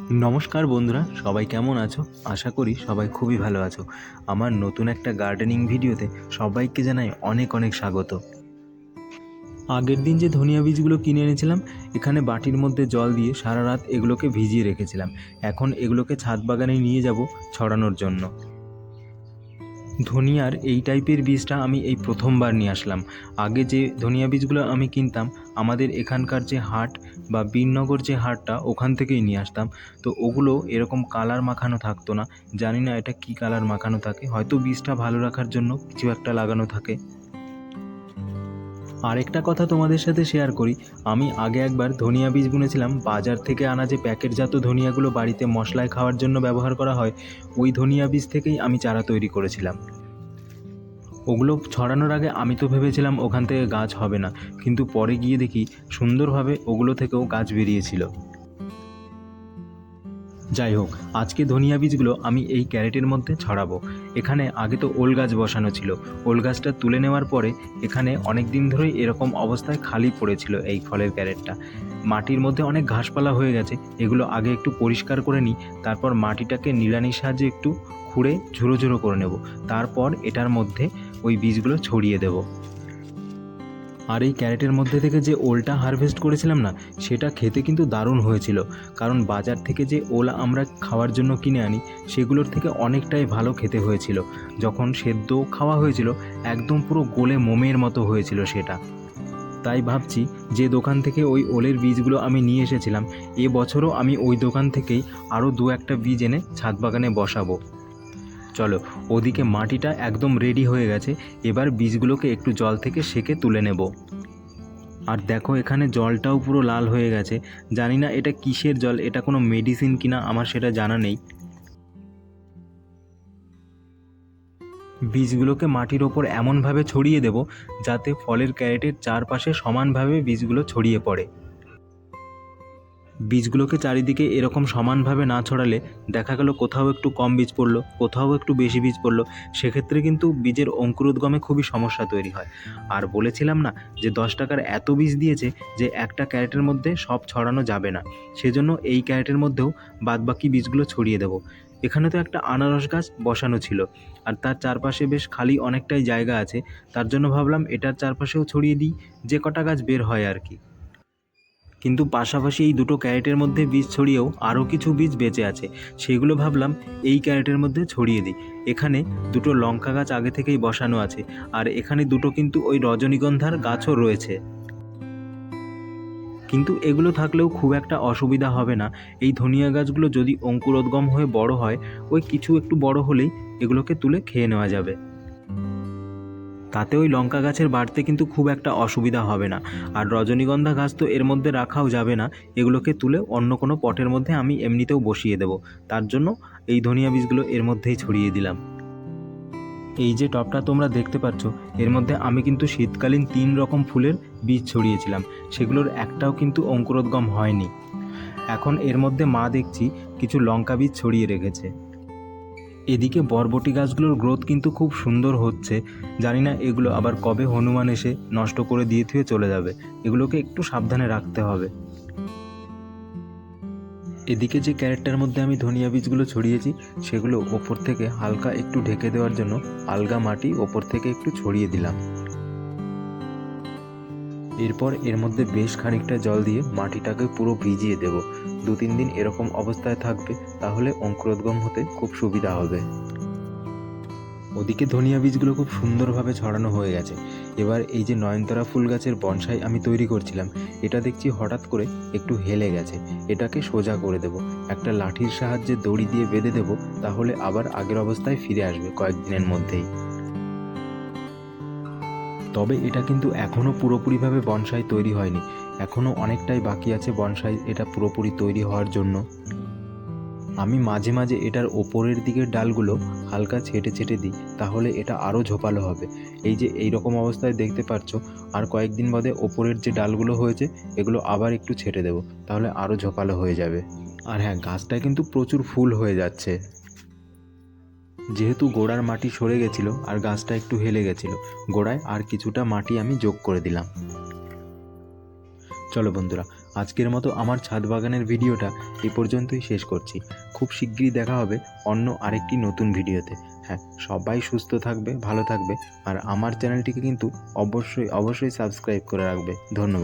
নমস্কার বন্ধুরা, সবাই কেমন আছো? আশা করি সবাই খুবই ভালো আছো। আমার নতুন একটা গার্ডেনিং ভিডিওতে সবাইকে জানাই অনেক অনেক স্বাগত। আগের দিন যে ধনিয়া বীজগুলো কিনে এনেছিলাম, এখানে বাটির মধ্যে জল দিয়ে সারা রাত এগুলোকে ভিজিয়ে রেখেছিলাম। এখন এগুলোকে ছাদ বাগানে নিয়ে যাব ছড়ানোর জন্য। ধনিয়ার এই টাইপের বীজটা আমি এই প্রথমবার নিয়ে আসলাম। আগে যে ধনিয়া বীজগুলো আমি কিনতাম, আমাদের এখানকার যে হাট বা বীরনগর যে হাটটা, ওখান থেকেই নিয়ে আসতাম। তো ওগুলো এরকম কালার মাখানো থাকতো না। জানি না এটা কি কালার মাখানো থাকে। হয়তো বীজটা ভালো রাখার জন্য কিছু একটা লাগানো থাকে। আরেকটা কথা তোমাদের সাথে শেয়ার করি। আমি আগে একবার ধনিয়া বীজ বুনেছিলাম। বাজার থেকে আনা যে প্যাকেটজাত ধনিয়াগুলো বাড়িতে মশলায় খাওয়ার জন্য ব্যবহার করা হয়, ওই ধনিয়া বীজ থেকেই আমি চারা তৈরি করেছিলাম। ওগুলো ছড়ানোর আগে আমি তো ভেবেছিলাম ওখান থেকে গাছ হবে না। কিন্তু পরে গিয়ে দেখি সুন্দরভাবে ওগুলো থেকেও গাছ বেরিয়েছিল। যাই হোক, আজকে ধনিয়া বীজগুলো আমি এই ক্যারেটের মধ্যে ছড়াবো। এখানে আগে তো ওল গাছ বসানো ছিল। ওল গাছটা তুলে নেওয়ার পরে এখানে অনেক দিন ধরেই এরকম অবস্থায় খালি পড়েছিল এই ফলের ক্যারেটটা। মাটির মধ্যে অনেক ঘাসপালা হয়ে গেছে, এগুলো আগে একটু পরিষ্কার করে নিই, তারপর মাটিটাকে নিড়ানির সাহায্যে একটু খুঁড়ে ঝুরো ঝুরো করে নেব। তারপর এটার মধ্যে ওই বীজগুলো ছড়িয়ে দেব। আর এই ক্যারেটের মধ্যে থেকে যে ওলটা হারভেস্ট করেছিলাম না, সেটা খেতে কিন্তু দারুণ হয়েছিল। কারণ বাজার থেকে যে ওল আমরা খাওয়ার জন্য কিনে আনি, সেগুলোর থেকে অনেকটাই ভালো খেতে হয়েছিল। যখন সেদ্ধ খাওয়া হয়েছিল, একদম পুরো গোলে মোমের মতো হয়েছিল সেটা। তাই ভাবছি যে দোকান থেকে ওই ওলের বীজগুলো আমি নিয়ে এসেছিলাম, এ বছরও আমি ওই দোকান থেকেই আরও দু একটা বীজ এনে ছাদ বাগানে বসাবো। চলো, ওদিকে মাটিটা একদম রেডি হয়ে গেছে, এবার বীজগুলোকে একটু জল থেকে সেকে তুলে নেব। আর দেখো, এখানে জলটাও পুরো লাল হয়ে গেছে। জানি না এটা কিসের জল, এটা কোনো মেডিসিন কিনা, আমার সেটা জানা নেই। বীজগুলোকে মাটির ওপর এমনভাবে ছড়িয়ে দেব, যাতে ফলের ক্যারেটের চারপাশে সমানভাবে বীজগুলো ছড়িয়ে পড়ে। বীজগুলোকে চারিদিকে এরকম সমানভাবে না ছড়ালে দেখা গেল কোথাও একটু কম বীজ পড়ল, কোথাও একটু বেশি বীজ পড়ল, সেক্ষেত্রে কিন্তু বীজের অঙ্কুরোদ্গমে খুবই সমস্যা তৈরি হয়। আর বলেছিলাম না যে দশ টাকার এত বীজ দিয়েছে যে একটা ক্যারেটের মধ্যে সব ছড়ানো যাবে না। সেজন্য এই ক্যারেটের মধ্যেও বাদবাকি বীজগুলো ছড়িয়ে দেবো। এখানে তো একটা আনারস গাছ বসানো ছিল আর তার চারপাশে বেশ খালি অনেকটাই জায়গা আছে। তার জন্য ভাবলাম এটার চারপাশেও ছড়িয়ে দিই, যে কটা গাছ বের হয় আর কি। কিন্তু পাশাপাশি এই দুটো ক্যারেটের মধ্যে বীজ ছড়িয়েও আরও কিছু বীজ বেঁচে আছে। সেগুলো ভাবলাম এই ক্যারেটের মধ্যে ছড়িয়ে দিই। এখানে দুটো লঙ্কা গাছ আগে থেকেই বসানো আছে আর এখানে দুটো কিন্তু ওই রজনীগন্ধার গাছও রয়েছে। কিন্তু এগুলো থাকলেও খুব একটা অসুবিধা হবে না। এই ধনিয়া গাছগুলো যদি অঙ্কুরোদ্গম হয়ে বড় হয়, ওই কিছু একটু বড় হলেই এগুলোকে তুলে খেয়ে নেওয়া যাবে। তাতে ওই লঙ্কা গাছের বাড়তে কিন্তু খুব একটা অসুবিধা হবে না। আর রজনীগন্ধা গাছ তো এর মধ্যে রাখাও যাবে না, এগুলোকে তুলে অন্য কোনো পটের মধ্যে আমি এমনিতেও বসিয়ে দেব। তার জন্য এই ধনিয়া বীজগুলো এর মধ্যেই ছড়িয়ে দিলাম। এই যে টবটা তোমরা দেখতে পাচ্ছ, এর মধ্যে আমি কিন্তু শীতকালীন তিন রকম ফুলের বীজ ছড়িয়েছিলাম, সেগুলোর একটাও কিন্তু অঙ্কুরোদ্গম হয়নি। এখন এর মধ্যে মা দেখছি কিছু লঙ্কা বীজ ছড়িয়ে রেখেছে। এদিকে বরবটি গাছগুলোর গ্রোথ কিন্তু খুব সুন্দর হচ্ছে। জানি না এগুলো আবার কবে হনুমান এসে নষ্ট করে দিয়ে থুয়ে চলে যাবে। এগুলোকে একটু সাবধানে রাখতে হবে। এদিকে যে ক্যারেটটার মধ্যে আমি ধনিয়া বীজগুলো ছড়িয়েছি, সেগুলো ওপর থেকে হালকা একটু ঢেকে দেওয়ার জন্য আলগা মাটি ওপর থেকে একটু ছড়িয়ে দিলাম। এরপর এর মধ্যে বেশ খানিকটা জল দিয়ে মাটিটাকে পুরো ভিজিয়ে দেব। দু তিন দিন এরকম অবস্থায় থাকবে, তাহলে অঙ্কুরোদ্গম হতে খুব সুবিধা হবে। ওদিকে ধনিয়া বীজগুলো খুব সুন্দরভাবে ছড়ানো হয়ে গেছে। এবার এই যে নয়নতারা ফুল গাছের বনসাই আমি তৈরি করছিলাম, এটা দেখছি হঠাৎ করে একটু হেলে গেছে। এটাকে সোজা করে দেব। একটা লাঠির সাহায্যে দড়ি দিয়ে বেঁধে দেব, তাহলে আবার আগের অবস্থায় ফিরে আসবে কয়েকদিনের মধ্যেই। তবে এটা কিন্তু এখনও পুরোপুরিভাবে বনসাই তৈরি হয়নি। এখনও অনেকটাই বাকি আছে বনসাই, এটা পুরোপুরি তৈরি হওয়ার জন্য। আমি মাঝে মাঝে এটার ওপরের দিকের ডালগুলো হালকা ছেটে ছেটে দিই, তাহলে এটা আরও ঝোপালো হবে। এই যে এই রকম অবস্থায় দেখতে পাচ্ছ আর কয়েকদিন বাদে ওপরের যে ডালগুলো হয়েছে, এগুলো আবার একটু ছেটে দেবো, তাহলে আরও ঝোপালো হয়ে যাবে। আর হ্যাঁ গাছটায় কিন্তু প্রচুর ফুল হয়ে যাচ্ছে। যেহেতু গোড়ার মাটি সরে গেছিল, আর গাছটা একটু হেলে গেছিল, গোড়ায় আর কিছুটা মাটি আমি যোগ করে দিলাম। চলো বন্ধুরা, আজকের মতো আমার ছাদ বাগানের ভিডিওটা এ পর্যন্তই শেষ করছি। খুব শিগগিরই দেখা হবে অন্য আরেকটি নতুন ভিডিওতে। হ্যাঁ সবাই সুস্থ থাকবে, ভালো থাকবে, আর আমার চ্যানেলটিকে কিন্তু অবশ্যই অবশ্যই সাবস্ক্রাইব করে রাখবে। ধন্যবাদ।